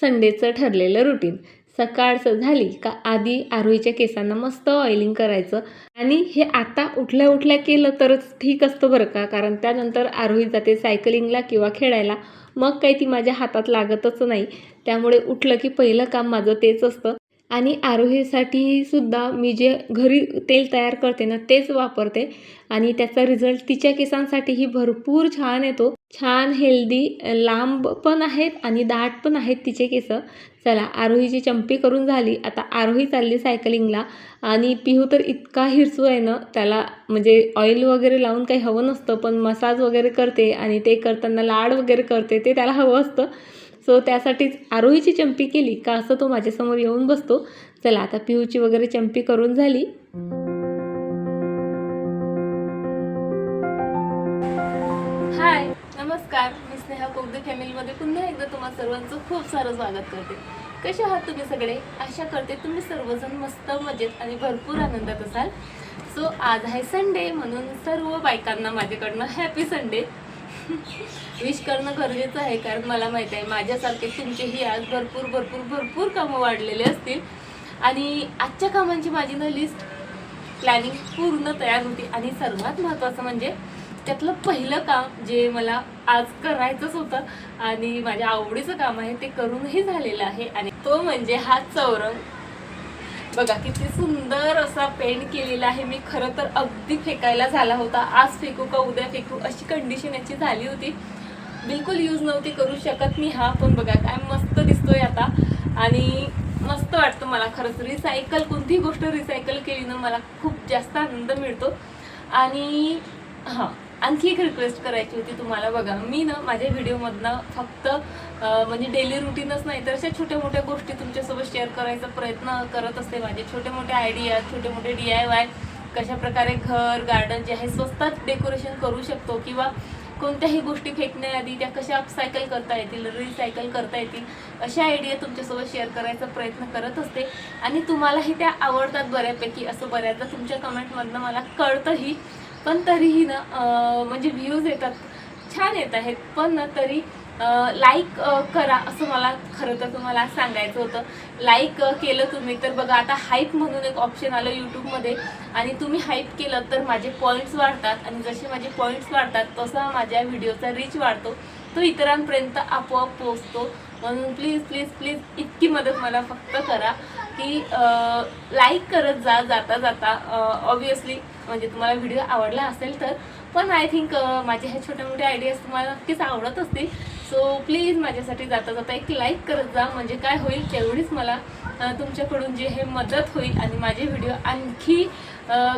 संडेचं ठरलेलं रुटीन सकाळचं झाली का आधी आरोहीच्या केसांना मस्त ऑइलिंग करायचं. आणि हे आता उठल्या उठल्या केलं तरच ठीक असतं बरं का? कारण त्यानंतर आरोही जाते सायकलिंगला किंवा खेळायला. मग काही ती माझ्या हातात लागतच नाही. त्यामुळे उठलं की पहिलं काम माझं तेच असतं. आणि आरोहीसाठी सुद्धा मी जे घरी तेल तयार करते ना तेच वापरते. आणि त्याचा रिझल्ट तिच्या केसांसाठीही भरपूर छान येतो. छान हेल्दी लांब पण आहेत आणि दाट पण आहेत तिचे केस. चला आरोहीची चंपी करून झाली. आता आरोही चालली सायकलिंगला आणि पिहू तर इतका हिरसू आहे ना त्याला म्हणजे ऑइल वगैरे लावून काही हवं नसतं पण मसाज वगैरे करते आणि ते करताना लाड वगैरे करते ते त्याला हवं असतं. सो त्यासाठीच आरोहीची चंपी केली का असं तो माझ्यासमोर येऊन बसतो. चला आता पिहूची वगैरे चंपी करून झाली. हाय नमस्कार. मी स्नेहा कोगदे फॅमिलीमध्ये पुन्हा एकदा तुम्हा सर्वांचं खूप सारं स्वागत करते. कसे आहात तुम्ही सगळे? आशा करते तुम्ही सर्वजण मस्त मजेत आणि भरपूर आनंदात असाल. सो आज आहे संडे म्हणून सर्व बायकांना माझ्याकडनं हॅपी संडे विश करणं गरजेचं आहे कारण मला माहिती आहे माझ्यासारखे तुमचेही आज भरपूर भरपूर भरपूर कामं वाढलेले असतील. आणि आजच्या कामांची माझी ना लिस्ट प्लॅनिंग पूर्ण तयार होती. आणि सर्वात महत्त्वाचं म्हणजे त्यातलं पहिलं काम जे मला आज करायचंच होतं आणि माझ्या आवडीचं काम आहे ते करूनही झालेलं आहे. आणि तो म्हणजे हा चौरंग. बघा किती सुंदर असा पेंट केलेला आहे. मी खरं तर अगदी फेकायला झाला होता. आज फेकू का उद्या फेकू? अशी कंडिशन याची झाली होती. बिलकुल यूज नव्हती करू शकत मी हा पण बघा काय मस्त दिसतोय आता. आणि मस्त वाटतं मला खरंच. रिसायकल कोणतीही गोष्ट रिसायकल केली ना मला खूप जास्त आनंद मिळतो. आणि हां. आणखी एक रिक्वेस्ट करायची होती तुम्हाला बघा. मी ना माझ्या व्हिडिओमधनं फक्त म्हणजे डेली रुटीनच नाही तर अशा छोट्या मोठ्या गोष्टी तुमच्यासोबत शेअर करायचा प्रयत्न करत असते माझे. छोटे मोठे आयडिया छोटे मोठे डी आय वाय कशा प्रकारे घर गार्डन जे आहे स्वस्तात डेकोरेशन करू शकतो किंवा कोणत्याही गोष्टी फेकण्याआधी त्या कशा अपसायकल करता येतील रिसायकल करता येतील अशा आयडिया तुमच्यासोबत शेअर करायचा प्रयत्न करत असते. आणि तुम्हालाही त्या आवडतात बऱ्यापैकी असं बऱ्याचदा तुमच्या कमेंटमधनं मला कळतंही. पण तरीही ना म्हणजे व्ह्यूज येतात छान येत आहेत. पण ना तरी लाईक करा असं मला खरं तर तुम्हाला सांगायचं होतं. लाईक केलं तुम्ही तर बघा आता हाईप म्हणून एक ऑप्शन आलं यूट्यूबमध्ये आणि तुम्ही हाईप केलं तर माझे पॉईंट्स वाढतात. आणि जसे माझे पॉईंट्स वाढतात तसा माझ्या व्हिडिओचा रीच वाढतो. तो इतरांपर्यंत आपोआप पोचतो म्हणून प्लीज प्लीज प्लीज इतकी मदत मला फक्त करा की लाईक करत जा जाता जाता ऑब्वियसली म्हणजे तुम्हाला व्हिडिओ आवडला असेल तर. पण आय थिंक माझ्या ह्या छोट्या मोठ्या आयडियाज तुम्हाला नक्कीच आवडत असतील. सो प्लीज माझ्यासाठी जाता जाता एक लाईक करत जा. म्हणजे काय होईल तेवढीच मला तुमच्याकडून जे हे मदत होईल आणि माझे व्हिडिओ आणखी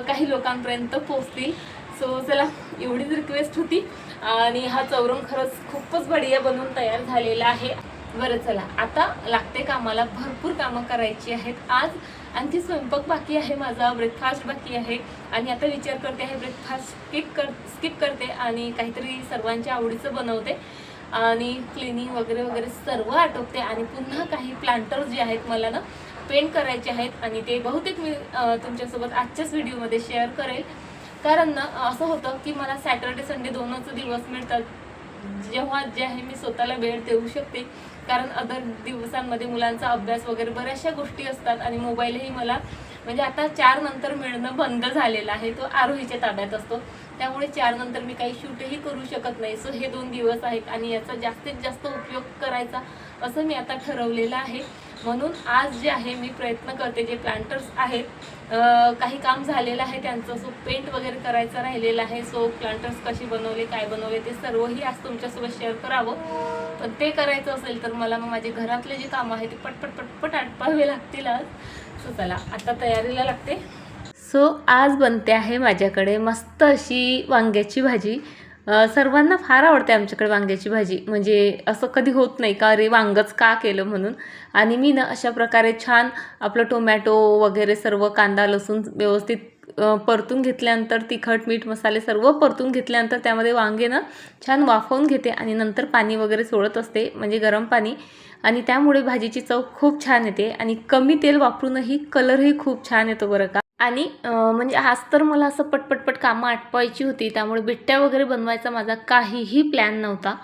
काही लोकांपर्यंत पोचतील सो चला एवढीच रिक्वेस्ट होती. आणि हा चौरंग खरंच खूपच बढिया बनवून तयार झालेला आहे. बरं चला आता लागते कामाला भरपूर कामं करायची आहेत. आज आणखी स्वयंपाक बाकी आहे माझा ब्रेकफास्ट बाकी आहे. आणि आता विचार करते आहे ब्रेकफास्ट स्किप कर स्किप करते आणि काहीतरी सर्वांच्या आवडीचं बनवते. आणि क्लिनिंग वगैरे वगैरे सर्व आटोपते. आणि पुन्हा काही प्लांटर्स जे आहेत मला ना पेंट करायचे आहेत. आणि ते बहुतेक मी तुमच्यासोबत आजच्याच व्हिडिओमध्ये शेअर करेल. कारण ना असं होतं की मला सॅटर्डे संडे दोनच दिवस मिळतात. जेव्हा जे आहे मी स्वतःला वेळ देऊ शकते. कारण अदर दिवसांमध्ये मुलांचा अभ्यास वगैरे बऱ्याचशा गोष्टी असतात आणि मोबाईलही मला म्हणजे आता चार नंतर मिळणं बंद झालेलं आहे. तो आरोहीच्या ताब्यात असतो. त्यामुळे चार नंतर मी काही शूटही करू शकत नाही. सो हे दोन दिवस आहेत आणि याचा जास्तीत जास्त उपयोग करायचा असं मी आता ठरवलेलं आहे. म्हणून आज जे आहे मी प्रयत्न करते जे प्लांटर्स आहेत काही काम झालेलं आहे त्यांचं सो पेंट वगैरे करायचं राहिलेलं आहे सो प्लांटर्स कशी बनवले काय बनवले ते सर्वही आज तुमच्यासोबत शेअर करावं. पण ते करायचं असेल तर मला मग माझे घरातले जे कामं आहे ते पटपट पटपट आटपावे लागतील आज. सो चला आता तयारीला लागते. सो आज बनते आहे माझ्याकडे मस्त अशी वांग्याची भाजी. सर्वांना फार आवडते आमच्याकडे वांग्याची भाजी. म्हणजे असं कधी होत नाही का अरे वांगंच का केलं म्हणून. आणि मी ना अशा प्रकारे छान आपलं टोमॅटो वगैरे सर्व कांदा लसूण व्यवस्थित परतून घेतल्यानंतर तिखट मीठ मसाले सर्व परतून घेतल्यानंतर त्यामध्ये वांगे ना छान वाफवून घेते आणि नंतर पाणी वगैरे सोडत असते म्हणजे गरम पाणी. आणि त्यामुळे भाजीची चव खूप छान येते आणि कमी तेल वापरूनही कलरही खूप छान येतो बरं का. आणि म्हणजे आज तर मला असं पटपटपट कामं आटपायची होती त्यामुळे बिट्ट्या वगैरे बनवायचा माझा काहीही प्लॅन नव्हता.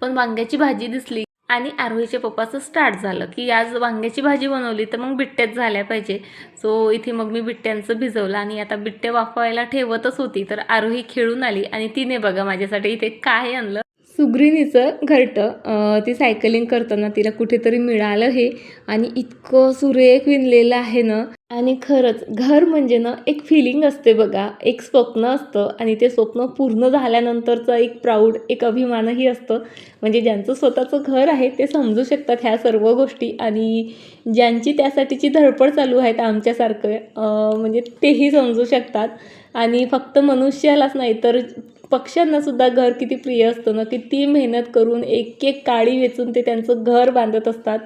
पण वांग्याची भाजी दिसली आणि आरोहीच्या पप्पाचं स्टार्ट झालं की आज वांग्याची भाजी बनवली तर मग बिट्ट्याच झाल्या पाहिजे. सो इथे मग मी बिट्ट्यांचं भिजवलं आणि आता बिट्टे वाफवायला ठेवतच होती तर आरोही खेळून आली आणि तिने बघा माझ्यासाठी इथे काय आणलं. सुग्रिणीचं घरटं ती सायकलिंग करताना तिला कुठेतरी मिळालं हे. आणि इतकं सुरेख विणलेलं आहे ना आणि खरंच घर म्हणजे ना एक फिलिंग असते बघा. एक स्वप्न असतं आणि ते स्वप्न पूर्ण झाल्यानंतरचं एक प्राऊड एक अभिमानही असतं. म्हणजे ज्यांचं स्वतःचं घर आहे ते समजू शकतात ह्या सर्व गोष्टी. आणि ज्यांची त्यासाठीची धडपड चालू आहेत आमच्यासारखं म्हणजे तेही समजू शकतात. आणि फक्त मनुष्यालाच नाही तर पक्ष्यांनासुद्धा घर किती प्रिय असतं ना किती मेहनत करून एक एक काळी वेचून ते त्यांचं घर बांधत असतात.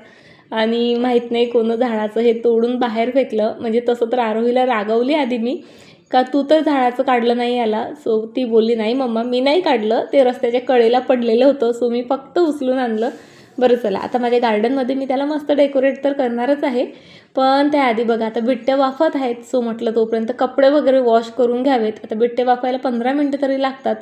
आणि माहीत नाही कोणं झाडाचं हे तोडून बाहेर फेकलं. म्हणजे तसं तर आरोहीला रागवली आधी मी. का तू तर झाडाचं काढलं नाही याला. सो ती बोलली नाही मम्मा मी नाही काढलं. ते रस्त्याच्या कडेला पडलेलं होतं. सो मी फक्त उचलून आणलं. बरं चला. आता माझ्या गार्डनमध्ये मी त्याला मस्त डेकोरेट तर करणारच आहे. पण त्याआधी बघा आता बिट्ट्या वाफत आहेत. सो म्हटलं तोपर्यंत कपडे वगैरे वॉश करून घ्यावेत. आता बिट्टे वाफायला पंधरा मिनटं तरी लागतात.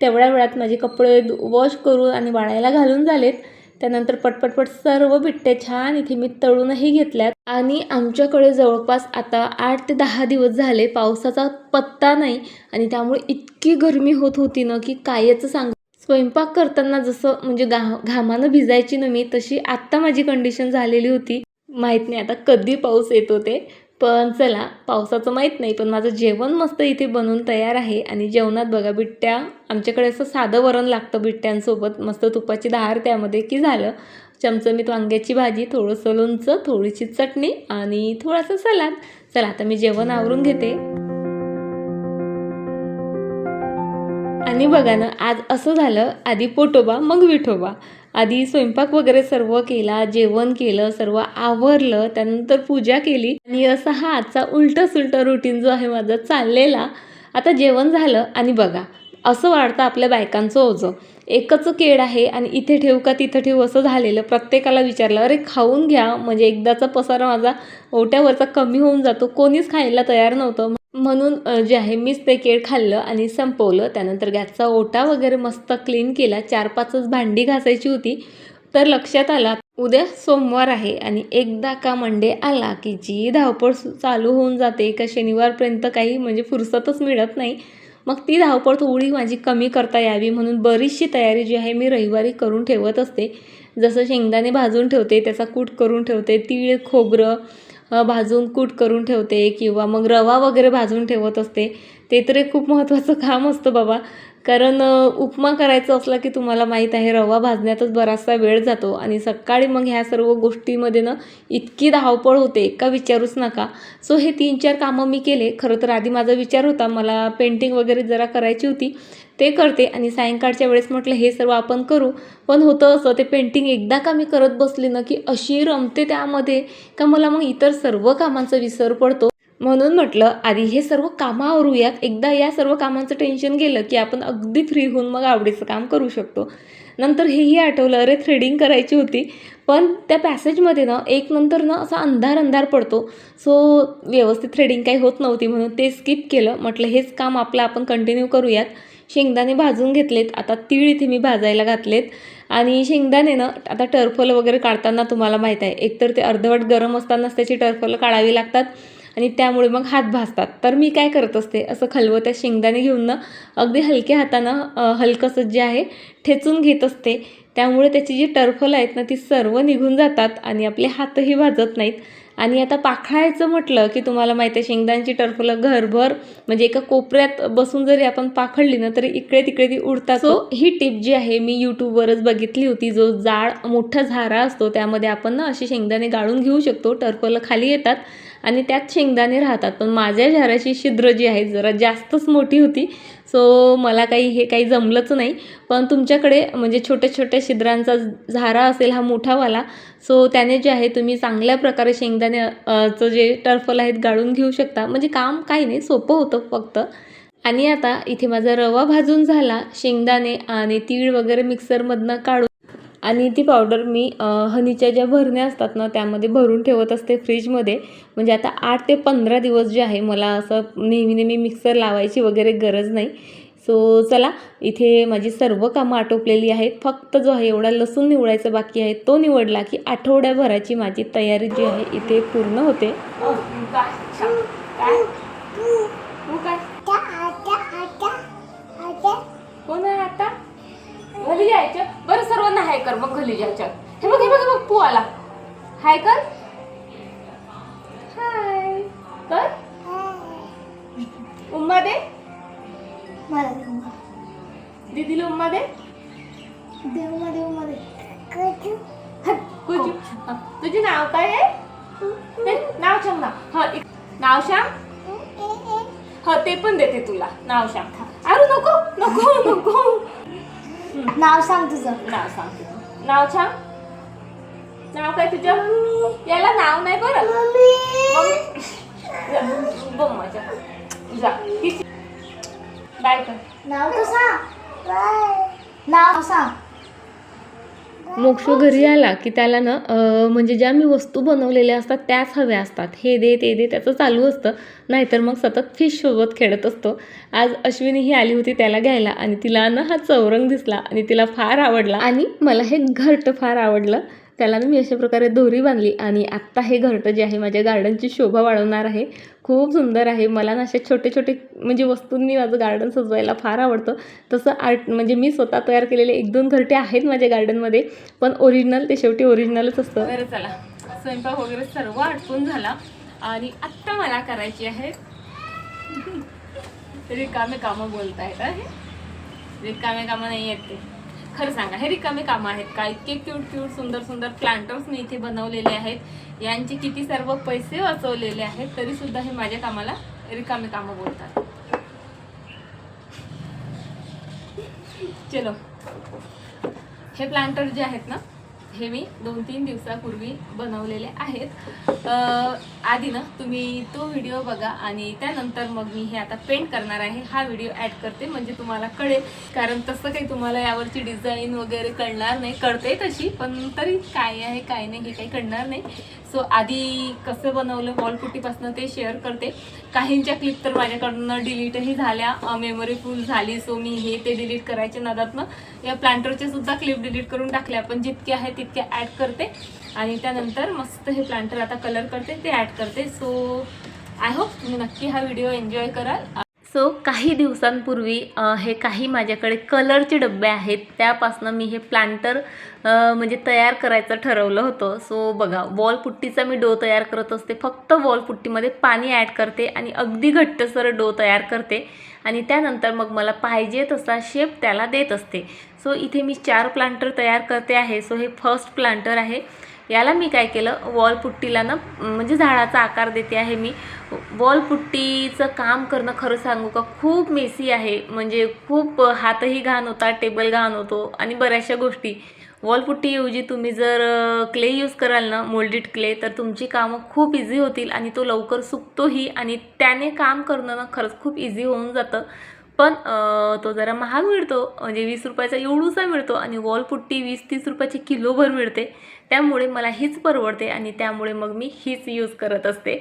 तेवढ्या वेळात माझे कपडे वॉश करून आणि वाळायला घालून झालेत. त्यानंतर पटपटपट सर्व बिट्टे छान इथे मी तळूनही घेतल्यात. आणि आमच्याकडे जवळपास आता आठ ते दहा दिवस झाले पावसाचा पत्ता नाही आणि त्यामुळे इतकी गरमी होत होती ना की कायच सांग. स्वयंपाक करताना जसं म्हणजे गा घामानं भिजायची ना मी तशी आत्ता माझी कंडिशन झालेली होती. माहीत नाही आता कधी पाऊस येतो ते पण चला पावसाचं माहीत नाही पण माझं जेवण मस्त इथे बनवून तयार आहे आणि जेवणात बघा बिट्ट्या आमच्याकडे असं साधं वरण लागतं बिट्ट्यांसोबत मस्त तुपाची दहार त्यामध्ये की झालं. चमचमीत वांग्याची भाजी थोडंसं लोणचं थोडीशी चटणी आणि थोडासा सलाद. चला आता मी जेवण आवरून घेते. आणि बघा ना आज असं झालं आधी पोटोबा मग विठोबा. आधी स्वयंपाक वगैरे सर्व केला जेवण केलं सर्व आवरलं त्यानंतर पूजा केली. आणि असा हा आजचा उलटा सुलटा रुटीन जो आहे माझा चाललेला आता जेवण झालं आणि बघा असं वाढतं आपल्या बायकांचं ओझं. एकच केड आहे आणि इथे ठेवू का तिथं ठेवू असं झालेलं. प्रत्येकाला विचारलं अरे खाऊन घ्या. म्हणजे एकदाचा पसारा माझा ओट्यावरचा कमी होऊन जातो. कोणीच खायला तयार नव्हतं. म्हणून जे आहे मीच ते केळ खाल्लं आणि संपवलं. त्यानंतर गॅसचा ओटा वगैरे मस्त क्लीन केला. चार पाचच भांडी घासायची होती. तर लक्षात आला उद्या सोमवार आहे आणि एकदा का मंडे आला की जी धावपळ चालू होऊन जाते. का शनिवारपर्यंत काही म्हणजे फुरसतच मिळत नाही. मग ती धावपळ थोडी माझी कमी करता यावी म्हणून बरीचशी तयारी जी आहे मी रविवारी करून ठेवत असते. जसं शेंगदाणे भाजून ठेवते त्याचा कूट करून ठेवते तीळ खोबरं भाजून कूट करून ठेवते किंवा मग रवा वगैरे भाजून ठेवत असते. ते तर एक खूप महत्त्वाचं काम असतं बाबा. कारण उपमा करायचं असला की तुम्हाला माहीत आहे रवा भाजण्यातच बराचसा वेळ जातो आणि सकाळी मग ह्या सर्व गोष्टीमध्ये ना इतकी धावपळ होते का विचारूच नका. सो हे तीन चार कामं मी केले. खरं तर आधी माझा विचार होता मला पेंटिंग वगैरे जरा करायची होती ते करते आणि सायंकाळच्या वेळेस म्हटलं हे सर्व आपण करू. पण होतं असं ते पेंटिंग एकदा का मी करत बसले ना की अशी रमते त्यामध्ये का मला मग इतर सर्व कामांचा विसर पडतो. म्हणून म्हटलं आधी हे सर्व कामं आवरूयात. एकदा या सर्व कामांचं टेन्शन गेलं की आपण अगदी फ्री होऊन मग आवडीचं काम करू शकतो. नंतर हेही आठवलं अरे थ्रेडिंग करायची होती. पण त्या पॅसेजमध्ये ना एक नंतर ना असा अंधार अंधार पडतो. सो व्यवस्थित थ्रेडिंग काही होत नव्हती म्हणून ते स्किप केलं. म्हटलं हेच काम आपलं आपण कंटिन्यू करूयात. शेंगदाणे भाजून घेतलेत. आता तीळ इथे मी भाजायला घातलेत. आणि शेंगदाणे ना आता टर्फल वगैरे काढताना तुम्हाला माहीत आहे. एकतर ते अर्धवट गरम असतानाच त्याची टर्फल काढावी लागतात. आणि त्यामुळे मग हात भाजतात तर मी काय करत असते असं खलवत्या शेंगदाणे घेऊन ना अगदी हलक्या हातानं हलकंसं जे आहे ठेचून घेत असते. त्यामुळे त्याची जी टर्फलं आहेत ना ती सर्व निघून जातात आणि आपले हातही भाजत नाहीत. आणि आता पाखळायचं म्हटलं की तुम्हाला माहिती आहे शेंगदाण्याची टर्फलं घरभर म्हणजे एका कोपऱ्यात बसून जरी आपण पाखडली ना तरी इकडे तिकडे ती उडतात. सो ही टिप जी आहे मी यूट्यूबवरच बघितली होती. जो जाड मोठा झारा असतो त्यामध्ये आपण ना अशी शेंगदाणे गाळून घेऊ शकतो. टर्फलं खाली येतात. आणि त्यात शेंगदाणे राहतात. पण माझ्या झाराची छिद्र जी आहे जरा जास्तच मोठी होती. सो मला काही हे काही जमलंच नाही. पण तुमच्याकडे म्हणजे छोट्या छोट्या छिद्रांचा झारा असेल हा मोठावाला सो त्याने जे आहे तुम्ही चांगल्या प्रकारे शेंगदाणे चं जे टर्फल आहेत गाळून घेऊ शकता. म्हणजे काम काही नाही सोपं होतं फक्त. आणि आता इथे माझा रवा भाजून झाला. शेंगदाणे आणि तीळ वगैरे मिक्सरमधनं काढून आणि ती पावडर मी हनीच्या ज्या भरण्या असतात ना त्यामध्ये भरून ठेवत असते फ्रीजमध्ये म्हणजे आता आठ ते पंधरा दिवस जे आहे मला असं नेहमी नेहमी मिक्सर लावायची वगैरे गरज नाही. सो चला इथे माझी सर्व कामं आटोपलेली आहेत. फक्त जो आहे एवढा लसूण निवडायचा बाकी आहे तो निवडला की आठवड्याभराची माझी तयारी जी आहे इथे पूर्ण होते. घरी जायचं बरं सर्वांना हाय कर मग घरी जायचं. हे बघ हे बघ बघ पू आला हाय कर. हाय. कर. उम्मा दे. मला देव मा- दीदीला उम्मा दे. मा दे. कुजू. हा, तुझे नाव काय आहे? हे, नाव सांग ना. हा नाव सांग. हा ते पण देते तुला. नाव सांग. अरे नको नको नको. नाव सांग तुझं नाव सांग तुझं. नाव सांग नाव काय तुझं याला नाव नाही बरं मम्मी जा, बम्माच्या जा किती बाय कर नाव तर सांग नाव सांग मोक्षो घरी आला की त्याला ना म्हणजे ज्या मी वस्तू बनवलेल्या असतात त्याच हव्या असतात. हे दे ते दे त्याचं चालू असतं. नाहीतर मग सतत फिशसोबत खेळत असतो. आज अश्विनी ही आली होती त्याला घ्यायला आणि तिला ना हा चौरंग दिसला आणि तिला फार आवडला. आणि मला हे घरटं फार आवडलं. त्याला ना मी अशा प्रकारे दोरी बांधली आणि आत्ता हे घरटं जे आहे माझ्या गार्डनची शोभा वाढवणार आहे. खूप सुंदर आहे. मला ना असे छोटे छोटे म्हणजे वस्तूंनी माझं गार्डन सजवायला फार आवडतं. तसं आर्ट म्हणजे मी स्वतः तयार केलेले एक दोन घरटे आहेत माझ्या गार्डनमध्ये पण ओरिजिनल ते शेवटी ओरिजिनलच असतं. बरं चला. स्वयंपाक वगैरे सर्व आटपून झाला. आणि आत्ता मला करायची आहे. रिकामे कामं बोलत आहे रिकामे कामं नाही येत ते. खरं सांगा हे रिकामे कामं आहेत का? इतके क्यूट क्यूट सुंदर सुंदर प्लांटर्स मी इथे बनवलेले आहेत. यांचे किती सर्व पैसे वाचवलेले आहेत तरी सुद्धा हे माझ्या कामाला रिकामे कामं बोलतात. चलो. हे प्लांटर जे आहेत ना हे मी दोन तीन दिवसापूर्वी बनवलेले आहेत. आधी ना तुम्ही तो व्हिडिओ बघा आणि त्यानंतर मग मी हे आता पेंट करणार आहे. हा व्हिडिओ ॲड करते म्हणजे तुम्हाला कळेल. कारण तसं काही तुम्हाला यावरची डिझाईन वगैरे कळणार नाही. कळते तशी पण तरी काय आहे काय नाही हे काही कळणार नाही. सो आधी कसं बनवलं वॉलपुट्टीपासून ते शेअर करते. काहींच्या क्लिप तर माझ्याकडनं डिलीटही झाल्या मेमरी फुल झाली सो मी हे ते डिलीट करायचे नादातनं. या प्लांटरचे सुद्धा क्लिप डिलीट करून टाकल्या पण जितके आहे तितके ॲड करते. आणि त्यानंतर मस्त हे प्लांटर आता कलर करते ते ॲड करते. सो आय होप तुम्ही नक्की हा व्हिडिओ एन्जॉय कराल. सो काही दिवसांपूर्वी हे काही माझ्याकडे कलरचे डबे आहेत त्यापासनं मी हे प्लांटर म्हणजे तयार करायचं ठरवलं होतं. सो बघा वॉलपुट्टीचा मी डो तयार करत असते फक्त वॉलपुट्टीमध्ये पाणी ॲड करते आणि अगदी घट्टसर डो तयार करते आणि त्यानंतर मग मला पाहिजे तसा शेप त्याला देत असते. सो इथे मी चार प्लांटर तयार करते आहे. सो हे फर्स्ट प्लांटर आहे. याला मी काय केलं? वॉलपुट्टीला ना म्हणजे झाडाचा आकार देते आहे मी. वॉलपुट्टीचं काम करणं खरं सांगू का? खूप मेसी आहे. म्हणजे खूप हातही घाण होता टेबल घाण होतो आणि बऱ्याचशा गोष्टी. वॉलपुट्टीऐवजी तुम्ही जर क्ले यूज कराल ना मोल्डेड क्ले तर तुमची कामं खूप इझी होतील आणि तो लवकर सुकतोही आणि त्याने काम करणं ना खरंच खूप इझी होऊन जातं. पण तो जरा महाग मिळतो. म्हणजे वीस रुपयाचा एवढूसा मिळतो आणि वॉलपुट्टी वीस तीस रुपयाची किलोभर मिळते. त्यामुळे मला हीच परवडते आणि त्यामुळे मग मी हीच यूज करत असते.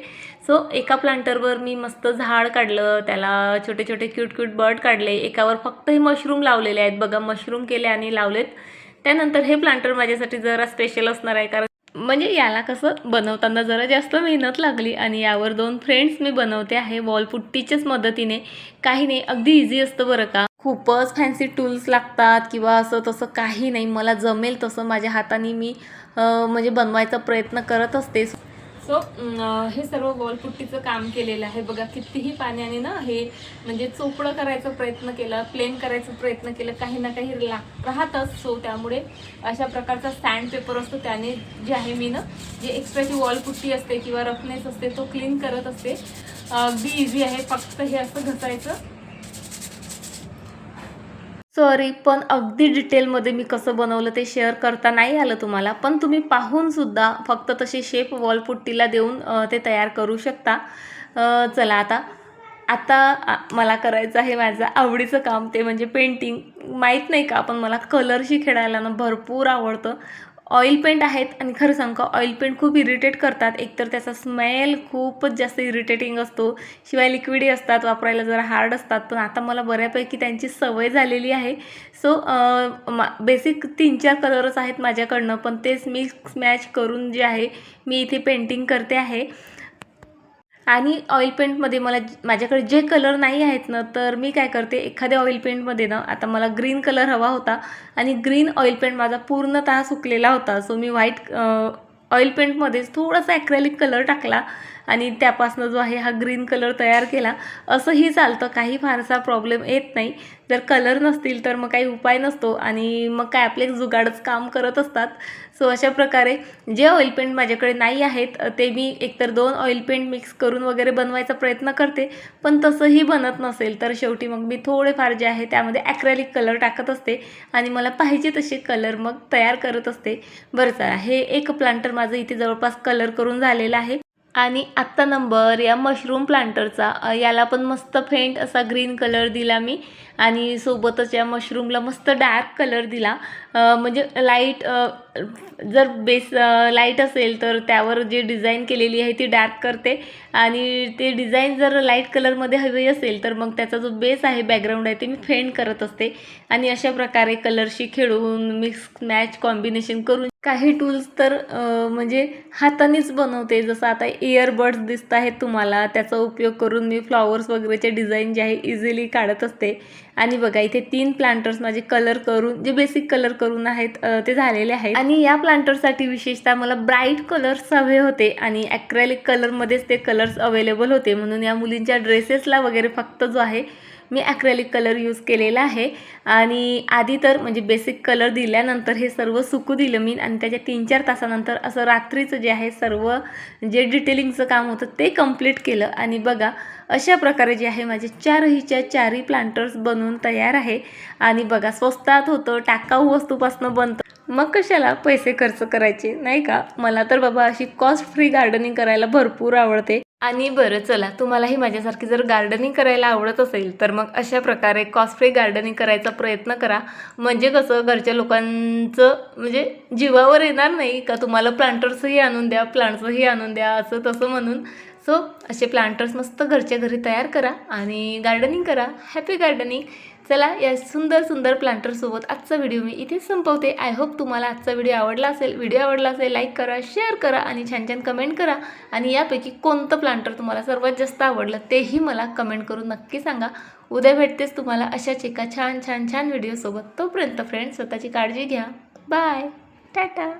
सो एका प्लांटरवर मी मस्त झाड काढलं त्याला छोटे छोटे क्यूट क्यूट बर्ड काढले एकावर फक्त हे मशरूम लावलेले आहेत. बघा मशरूम केले आणि लावलेत. त्यानंतर हे प्लांटर माझ्यासाठी जरा स्पेशल असणार आहे कारण म्हणजे याला कसं बनवताना जरा जास्त मेहनत लागली आणि यावर दोन फ्रेंड्स मी बनवते आहे. वॉलपुट्टीच्याच मदतीने. काही नाही अगदी इझी असतं बरं का. खूपच फॅन्सी टूल्स लागतात किंवा असं तसं काही नाही. मला जमेल तसं माझ्या हाताने मी म्हणजे बनवायचा प्रयत्न करत असते. सो हे सर्व वॉलपुट्टीचं काम केलेलं आहे. बघा कितीही पाण्याने ना हे म्हणजे चोपडं करायचा प्रयत्न केला प्लेन करायचा प्रयत्न केला काही ना काही ला राहतच. सो त्यामुळे अशा प्रकारचा सँड पेपर असतो त्याने जे आहे मी ना जे एक्स्ट्राची वॉलपुट्टी असते किंवा रफनेस असते तो क्लीन करत असते. अगदी इझी आहे. फक्त हे असं घसायचं. सॉरी पण अगदी डिटेलमध्ये मी कसं बनवलं ते शेअर करता नाही आलं तुम्हाला. पण तुम्ही पाहूनसुद्धा फक्त तसे शेप वॉलपुट्टीला देऊन ते तयार करू शकता. चला आता. आता मला करायचं आहे माझं आवडीचं काम ते म्हणजे पेंटिंग माहीत नाही का पण मला कलरशी खेळायला ना भरपूर आवडतं. ऑइल पेंट आहेत आणि खरं सांगू का ऑइल पेंट खूप इरिटेट करतात. एकतर त्याचा स्मेल खूपच जास्त इरिटेटिंग असतो. शिवाय लिक्विडी असतात वापरायला जरा हार्ड असतात. पण आता मला बऱ्यापैकी त्यांची सवय झालेली आहे. सो बेसिक तीन चार कलरच आहेत माझ्याकडनं. पण तेच मिक्स मॅच करून जे आहे मी इथे पेंटिंग करते आहे. आणि ऑइल पेंटमध्ये मला माझ्याकडे जे कलर नाही आहेत ना तर मी काय करते एखाद्या ऑइल पेंटमध्ये ना आता मला ग्रीन कलर हवा होता आणि ग्रीन ऑइल पेंट माझा पूर्णतः सुकलेला होता. सो मी व्हाईट ऑइल पेंटमध्येच थोडासा ॲक्रेलिक कलर टाकला आणि त्यापासनं जो आहे हा ग्रीन कलर तयार केला. असंही चालतं काही फारसा प्रॉब्लेम येत नाही. जर कलर नसतील तर मग काही उपाय नसतो आणि मग काय आपले जुगाडच काम करत असतात. सो अशा प्रकारे जे ऑइल पेंट माझ्याकडे नाही आहेत ते मी एकतर दोन ऑइल पेंट मिक्स करून वगैरे बनवायचा प्रयत्न करते. पण तसंही बनत नसेल तर शेवटी मग मी थोडेफार जे आहे त्यामध्ये ॲक्रॅलिक कलर टाकत असते आणि मला पाहिजे तसे कलर मग तयार करत असते. बरं चला हे एक प्लांटर माझं इथे जवळपास कलर करून झालेलं आहे. आणि आत्ता नंबर या मशरूम प्लांटरचा याला पण मस्त फेंट असा ग्रीन कलर दिला मी. आणि सोबतच या मशरूमला मस्त डार्क कलर दिला. म्हणजे लाइट जर बेस लाइट असेल तर त्यावर जे डिझाईन केलेली आहे ती डार्क करते. आणि ते डिझाईन जर लाइट कलरमध्ये हवी असेल तर मग त्याचा जो बेस आहे बॅकग्राऊंड आहे ते मी फेंड करत असते. आणि अशा प्रकारे कलरशी खेळून मिक्स मॅच कॉम्बिनेशन करून काही टूल्स तर म्हणजे हातानेच बनवते. जसं आता इयरबड्स दिसत आहेत तुम्हाला त्याचा उपयोग करून मी फ्लॉवर्स वगैरेचे डिझाईन जे आहे इझिली काढत असते. आणि बघा इथे तीन प्लांटर्स माझे कलर करून जे बेसिक कलर करून आहेत ते झालेले आहेत. आणि या प्लांटरसाठी विशेषतः मला ब्राईट कलर्स हवे होते आणि ॲक्रेलिक कलरमध्येच ते कलर्स अवेलेबल होते. म्हणून या मुलींच्या ड्रेसेसला वगैरे फक्त जो आहे मी ॲक्रेलिक कलर यूज केलेला आहे. आणि आधी तर म्हणजे बेसिक कलर दिल्यानंतर हे सर्व सुकू दिलं मी. आणि त्याच्या तीन चार तासानंतर असं रात्रीचं जे आहे सर्व जे डिटेलिंगचं काम होतं ते कंप्लीट केलं. आणि बघा अशा प्रकारे जे आहे माझे चारहीच्या चारही प्लांटर्स बनवून तयार आहे. आणि बघा स्वस्तात होतं टाकाऊ वस्तूपासून बनतं. मग कशाला पैसे खर्च करायचे? नाही का? मला तर बाबा अशी कॉस्ट फ्री गार्डनिंग करायला भरपूर आवडते. आणि बरं चला तुम्हालाही माझ्यासारखी जर गार्डनिंग करायला आवडत असेल तर मग अशा प्रकारे कॉस्ट फ्री गार्डनिंग करायचा प्रयत्न करा. म्हणजे कसं घरच्या लोकांचं म्हणजे जीवावर येणार नाही का? तुम्हाला प्लांटर्सही आणून द्या प्लांट्सही आणून द्या असं तसं म्हणून. सो असे प्लांटर्स मस्त घरच्या घरी तयार करा आणि गार्डनिंग करा. हॅपी गार्डनिंग चला या सुंदर सुंदर प्लांटरसोबत आजचा व्हिडिओ मी इथेच संपवते. आय होप तुम्हाला आजचा व्हिडिओ आवडला असेल. व्हिडिओ आवडला असेल लाईक करा शेअर करा आणि छान छान कमेंट करा. आणि यापैकी कोणतं प्लांटर तुम्हाला सर्वात जास्त आवडलं तेही मला कमेंट करून नक्की सांगा. उद्या भेटतेच तुम्हाला अशाच एका छान छान छान व्हिडिओसोबत तोपर्यंत फ्रेंड्स स्वतःची काळजी घ्या. बाय टाटा